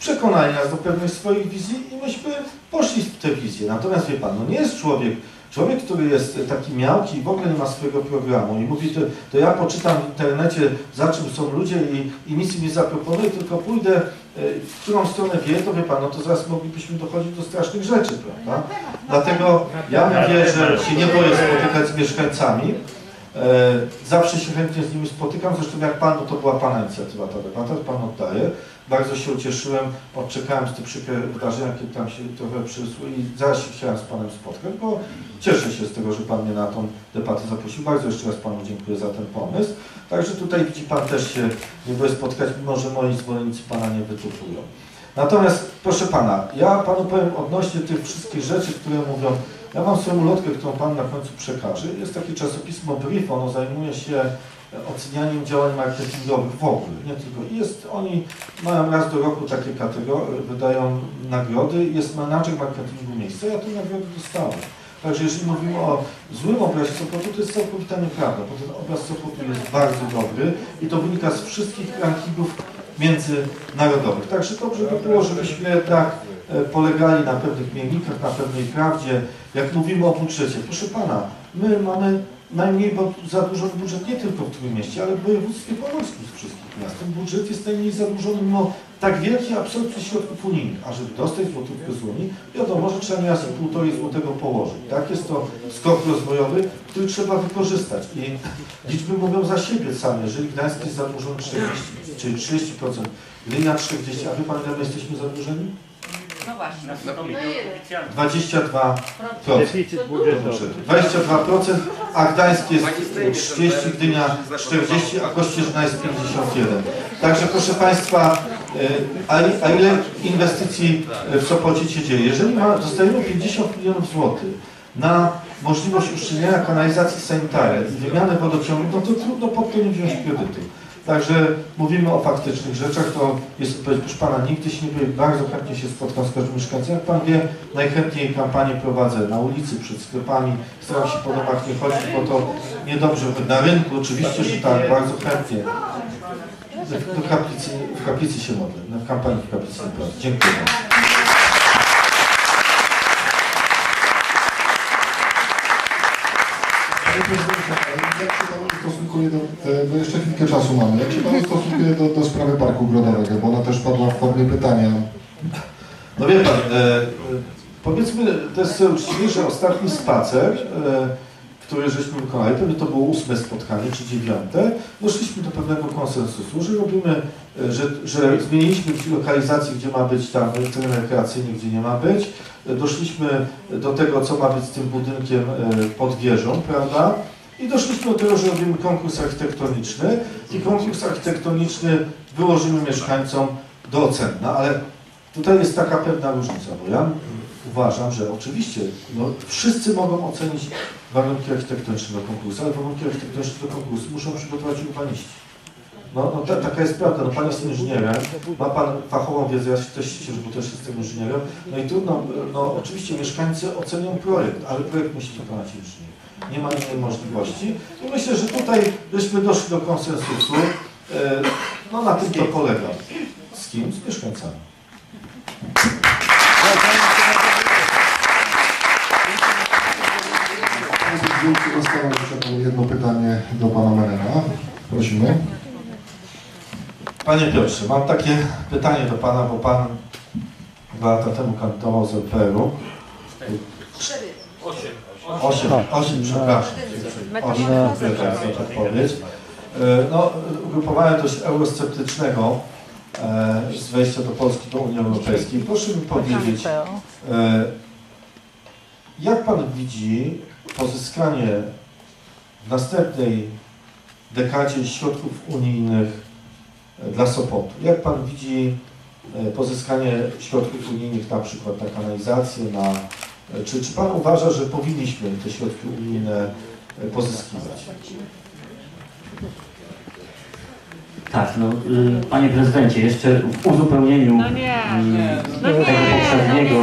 przekonali nas do pewnych swoich wizji i myśmy poszli w te wizje. Natomiast wie Pan, no nie jest człowiek, człowiek, który jest taki miałki i w ogóle nie ma swojego programu i mówi, to, to ja poczytam w internecie, za czym są ludzie i, i nic im nie zaproponuję, tylko pójdę, e, w którą stronę wie, to wie Pan, no to zaraz moglibyśmy dochodzić do strasznych rzeczy, prawda? Dlatego ja mówię, że się nie boję spotykać z mieszkańcami. E, Zawsze się chętnie z nimi spotykam, zresztą jak Pan, no to była Pana inicjatywa ta debata, to Pan oddaje. Bardzo się ucieszyłem, odczekałem z te przykre wydarzenia, kiedy tam się trochę przysły i zaraz się chciałem z Panem spotkać, bo cieszę się z tego, że Pan mnie na tą debatę zaprosił. Bardzo jeszcze raz Panu dziękuję za ten pomysł. Także tutaj widzi Pan też się nie boję spotkać, mimo że moi zwolennicy Pana nie wytupują. Natomiast proszę Pana, ja Panu powiem odnośnie tych wszystkich rzeczy, które mówią, ja mam swoją ulotkę, którą Pan na końcu przekaże. Jest takie czasopismo Brief, ono zajmuje się ocenianiem działań marketingowych w ogóle, nie tylko. Jest, oni mają raz do roku takie kategorie, wydają nagrody, jest menadżer marketingu miejsca, ja tę nagrodę dostałem. Także jeżeli mówimy o złym obrazie Sopotu, to jest całkowita nieprawda, bo ten obraz Sopotu jest bardzo dobry i to wynika z wszystkich rankingów międzynarodowych. Także dobrze by było, żebyśmy e, polegali na pewnych miernikach, na pewnej prawdzie. Jak mówimy o budżecie, proszę Pana, my mamy najmniej, bo zadłużony budżet nie tylko w Trójmieście, ale w województwie pomorskim z wszystkich miast. Ten budżet jest najmniej zadłużony mimo tak wielkiej absorpcji środków unijnych. A żeby dostać złotówkę z Unii, wiadomo, że trzeba miast i półtorej złotego położyć. Tak, jest to skok rozwojowy, który trzeba wykorzystać. I liczby mówią za siebie same. Jeżeli Gdańsk jest zadłużony 40, czyli 30%, Gdynia 40, a ile my jesteśmy zadłużeni? No właśnie. No ile? 22%. Deficyt budżetowy. 22%, a Gdańsk jest 30, Gdynia 40, a Kościerzyna jest 51. Także proszę Państwa, y, a, a ile inwestycji w Sopocie się dzieje? Jeżeli ma, dostajemy 50 milionów złotych na możliwość uszczelniania kanalizacji sanitarnej i wymianę wodociągu, no to trudno pod to nie wziąć kredytu. Także mówimy o faktycznych rzeczach, to jest odpowiedź, proszę Pana, nigdy się nie boję, bardzo chętnie się spotkam z każdym mieszkańcem. Jak Pan wie, najchętniej kampanię prowadzę na ulicy, przed sklepami, staram się po domach nie chodzić, bo to niedobrze, na rynku oczywiście, że tak, bardzo chętnie. Do kaplicy, w kaplicy się modlę, na kampanii w kaplicy nie prowadzę. Dziękuję jak się Ustosunkuje do, e, bo jeszcze chwilkę czasu mamy, jak się Pan ustosunkuje do, do sprawy Parku Ogrodowego, bo ona też padła w formie pytania. No wie pan, e, e, powiedzmy, to jest uczciwie, że ostatni spacer, e, żeśmy wykonali, pewnie to było ósme spotkanie czy dziewiąte, doszliśmy do pewnego konsensusu, że robimy, e, że, że zmieniliśmy lokalizację, gdzie ma być tam teren rekreacyjny, gdzie nie ma być. Doszliśmy do tego, co ma być z tym budynkiem pod wieżą, prawda? I doszliśmy do tego, że robimy konkurs architektoniczny i konkurs architektoniczny wyłożymy mieszkańcom do oceny. No, ale Tutaj jest taka pewna różnica, bo ja uważam, że oczywiście no, wszyscy mogą ocenić warunki architektoniczne do konkursu, ale warunki architektoniczne do konkursu muszą przygotować urbaniści. No, no ta, taka jest prawda, no Pan jest inżynierem, ma Pan fachową wiedzę, ja się też cieszę, bo też jestem inżynierem, no i trudno, no oczywiście mieszkańcy ocenią projekt, ale projekt musi wykonać inżynier. Nie ma innej możliwości i myślę, że tutaj byśmy doszli do konsensusu, e, no na tym to polega. Z kim? Z mieszkańcami. Zostało jeszcze jedno pytanie do Pana Menera. Prosimy. Panie Piotrze, mam takie pytanie do Pana, bo Pan dwa lata temu kandydował z LPR-u. Osiem, osiem, przepraszam. Osiem, dziękuję bardzo za odpowiedź. E, No, ugrupowałem dość eurosceptycznego e, z wejścia do Polski do Unii Europejskiej. Proszę mi powiedzieć, e, jak Pan widzi pozyskanie w następnej dekadzie środków unijnych dla Sopotu? Jak Pan widzi pozyskanie środków unijnych na przykład na kanalizację, na... Czy, czy Pan uważa, że powinniśmy te środki unijne pozyskiwać? Tak, no, y, panie prezydencie, jeszcze w uzupełnieniu No nie. mm, No tego poprzedniego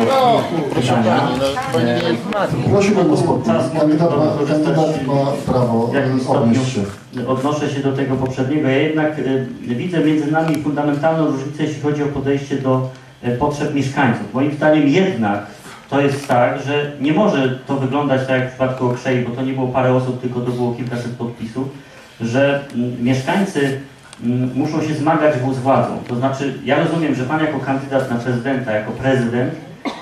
pytania. e, Prosiłbym o spokój. Kandydat ma, kandydat ma prawo odnieść się. odnoszę się do tego poprzedniego. Ja jednak y, widzę między nami fundamentalną różnicę, jeśli chodzi o podejście do e, potrzeb mieszkańców. Moim zdaniem jednak to jest tak, że nie może to wyglądać tak jak w przypadku Okrzei, bo to nie było parę osób, tylko to było kilkaset podpisów, że mm, mieszkańcy mm, muszą się zmagać z władzą. To znaczy, ja rozumiem, że Pan jako kandydat na prezydenta, jako prezydent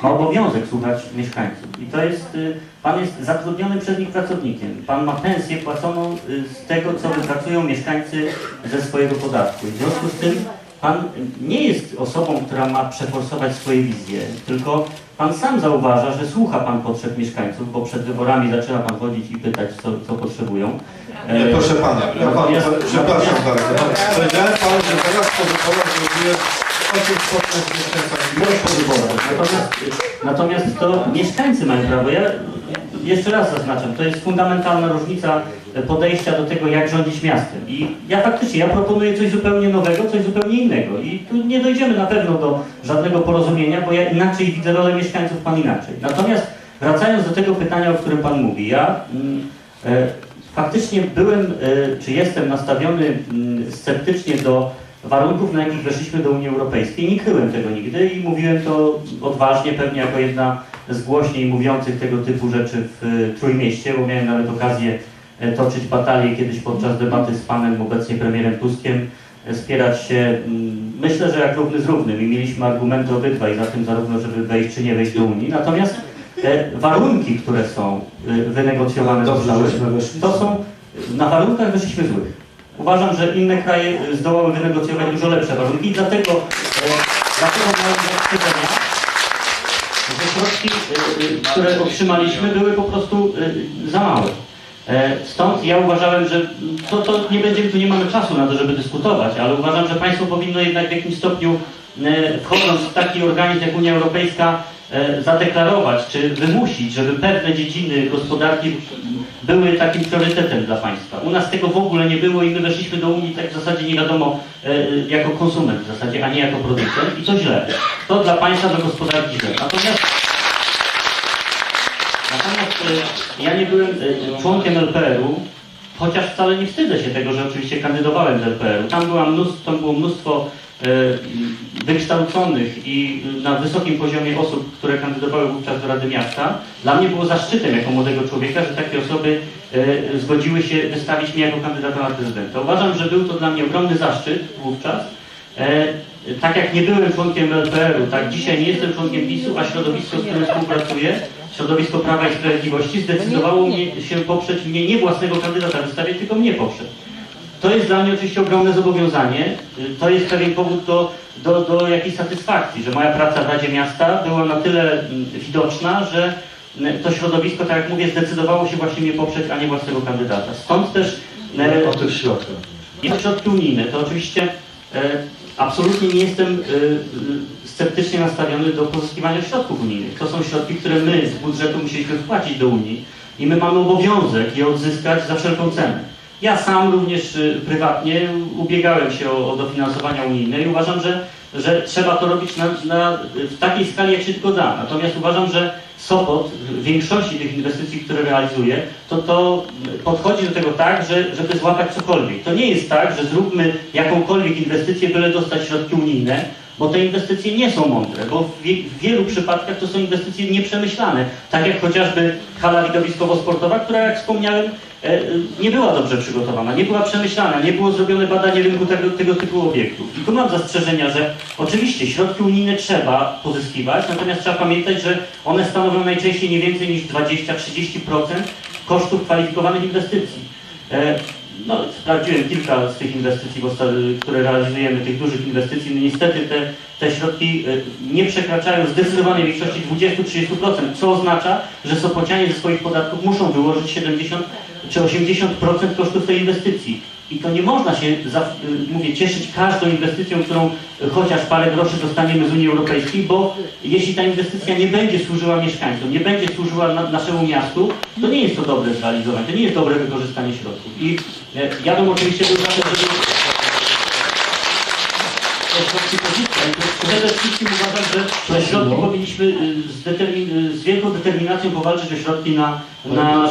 ma obowiązek słuchać mieszkańców. I to jest, y, Pan jest zatrudnionym przez nich pracownikiem. Pan ma pensję płaconą y, z tego, co wypracują mieszkańcy ze swojego podatku. I w związku z tym Pan nie jest osobą, która ma przeforsować swoje wizje, tylko Pan sam zauważa, że słucha Pan potrzeb mieszkańców, bo przed wyborami zaczyna Pan chodzić i pytać, co, co potrzebują. Nie, E, proszę pana, ja panu, Natomiast- przepraszam bardzo. Powiedziałem panu, że teraz wyborach po wyborach. Natomiast, natomiast to mieszkańcy mają prawo. Ja jeszcze raz zaznaczam, to jest fundamentalna różnica podejścia do tego, jak rządzić miastem. I ja faktycznie, ja proponuję coś zupełnie nowego, coś zupełnie innego. I tu nie dojdziemy na pewno do żadnego porozumienia, bo ja inaczej widzę rolę mieszkańców, pan inaczej. Natomiast wracając do tego pytania, o którym pan mówi, ja mm, e, faktycznie byłem, e, czy jestem nastawiony mm, sceptycznie do warunków, na jakich weszliśmy do Unii Europejskiej. Nie kryłem tego nigdy i mówiłem to odważnie, pewnie jako jedna z głośniej mówiących tego typu rzeczy w e, Trójmieście, bo miałem nawet okazję toczyć batalię kiedyś podczas debaty z panem, obecnie premierem Tuskiem, e, spierać się, mm, myślę, że jak równy z równym i mieliśmy argumenty obydwaj za tym zarówno, żeby wejść czy nie wejść do Unii. Natomiast e, warunki, które są e, wynegocjowane Dobrze, zostały, to są na warunkach weszliśmy złych. Uważam, że inne kraje zdołały wynegocjować dużo lepsze warunki i dlatego, e, dlatego zastrzeżenia, że środki, które otrzymaliśmy, były po prostu za małe. E, Stąd ja uważałem, że to, to nie będziemy, tu nie mamy czasu na to, żeby dyskutować, ale uważam, że państwo powinno jednak w jakimś stopniu, e, wchodząc w taki organizm jak Unia Europejska, e, zadeklarować czy wymusić, żeby pewne dziedziny gospodarki były takim priorytetem dla państwa. U nas tego w ogóle nie było i my weszliśmy do Unii tak w zasadzie nie wiadomo jako konsument w zasadzie, a nie jako producent i to źle. To dla państwa, dla gospodarki źle. Natomiast ja nie byłem e, członkiem LPR-u, chociaż wcale nie wstydzę się tego, że oczywiście kandydowałem z LPR-u. Tam, była mnóstwo, tam było mnóstwo e, wykształconych i na wysokim poziomie osób, które kandydowały wówczas do Rady Miasta. Dla mnie było zaszczytem jako młodego człowieka, że takie osoby e, zgodziły się wystawić mnie jako kandydata na prezydenta. Uważam, że był to dla mnie ogromny zaszczyt wówczas. Tak jak nie byłem członkiem LPR-u, tak dzisiaj nie jestem członkiem PiSu, a środowisko, z którym współpracuję, środowisko Prawa i Sprawiedliwości, zdecydowało mnie, się poprzeć mnie nie własnego kandydata wystawić, tylko mnie poprzeć. To jest dla mnie oczywiście ogromne zobowiązanie. To jest pewien powód do, do, do jakiejś satysfakcji, że moja praca w Radzie Miasta była na tyle mm, widoczna, że mm, to środowisko, tak jak mówię, zdecydowało się właśnie mnie poprzeć, a nie własnego kandydata. Stąd też e, O tych środkach. i środki unijne, to oczywiście e, absolutnie nie jestem e, e, sceptycznie nastawiony do pozyskiwania środków unijnych. To są środki, które my z budżetu musieliśmy wpłacić do Unii i my mamy obowiązek je odzyskać za wszelką cenę. Ja sam również e, prywatnie ubiegałem się o, o dofinansowania unijne i uważam, że, że trzeba to robić na, na, w takiej skali, jak się tylko da. Natomiast uważam, że Sopot w większości tych inwestycji, które realizuje, to to podchodzi do tego tak, że, żeby złapać cokolwiek. To nie jest tak, że zróbmy jakąkolwiek inwestycję, byle dostać środki unijne, bo te inwestycje nie są mądre, bo w, wie, w wielu przypadkach to są inwestycje nieprzemyślane. Tak jak chociażby hala widowiskowo-sportowa, która jak wspomniałem e, nie była dobrze przygotowana, nie była przemyślana, nie było zrobione badanie rynku tego, tego typu obiektów. I tu mam zastrzeżenia, że oczywiście środki unijne trzeba pozyskiwać, natomiast trzeba pamiętać, że one stanowią najczęściej nie więcej niż 20-30% kosztów kwalifikowanych inwestycji. E, No, sprawdziłem kilka z tych inwestycji, które realizujemy, tych dużych inwestycji. No, niestety te, te środki e, nie przekraczają zdecydowanej większości 20-30%, co oznacza, że Sopocianie ze swoich podatków muszą wyłożyć 70 czy 80% kosztów tej inwestycji. I to nie można się, y, mówię, cieszyć każdą inwestycją, którą chociaż parę groszy dostaniemy z Unii Europejskiej, bo jeśli ta inwestycja nie będzie służyła mieszkańcom, nie będzie służyła na, naszemu miastu, to nie jest to dobre zrealizowanie, to nie jest dobre wykorzystanie środków. I e, ja bym oczywiście był za tym, żeby... Przede wszystkim uważam, że te środki powinniśmy y, z, determin, y, z wielką determinacją powalczyć o środki na, na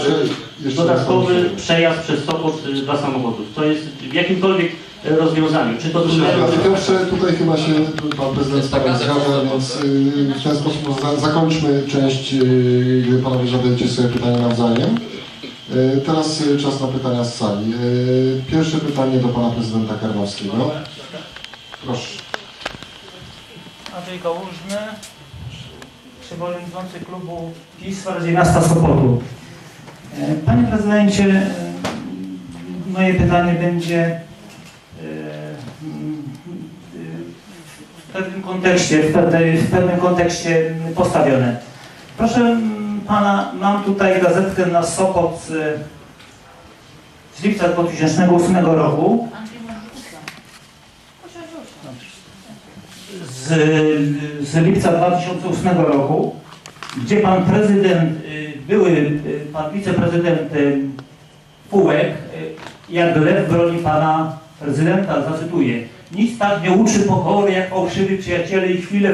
jeszcze dodatkowy przejazd przez Sopot y, dla samochodów. To jest w jakimkolwiek y, rozwiązaniu. Czy to tunelu, Panie Piotrze, tutaj chyba się Pan Prezydent z Panem zgadza, więc y, w ten sposób za, zakończmy część, y, gdy Panowie zadajecie sobie pytania nawzajem. Y, Teraz y, czas na pytania z sali. Y, Pierwsze pytanie do Pana Prezydenta Karnowskiego. Proszę. Andrzej Kałużny, przewodniczący klubu PiS w Radzie Miasta Sopotu. E, Panie prezydencie, e, moje pytanie będzie e, w pewnym kontekście, w, pewnej, pewnym kontekście postawione. Proszę pana, mam tutaj gazetkę na Sopot z lipca 2008 roku. Andrzej może usiąść. Usiądź, usiądź. Z, z lipca 2008 roku, gdzie pan prezydent, y, były y, pan wiceprezydent y, Pułek, y, jak lew broni pana prezydenta, zacytuję, nic tak nie uczy pokory, jak fałszywy przyjaciele i chwilę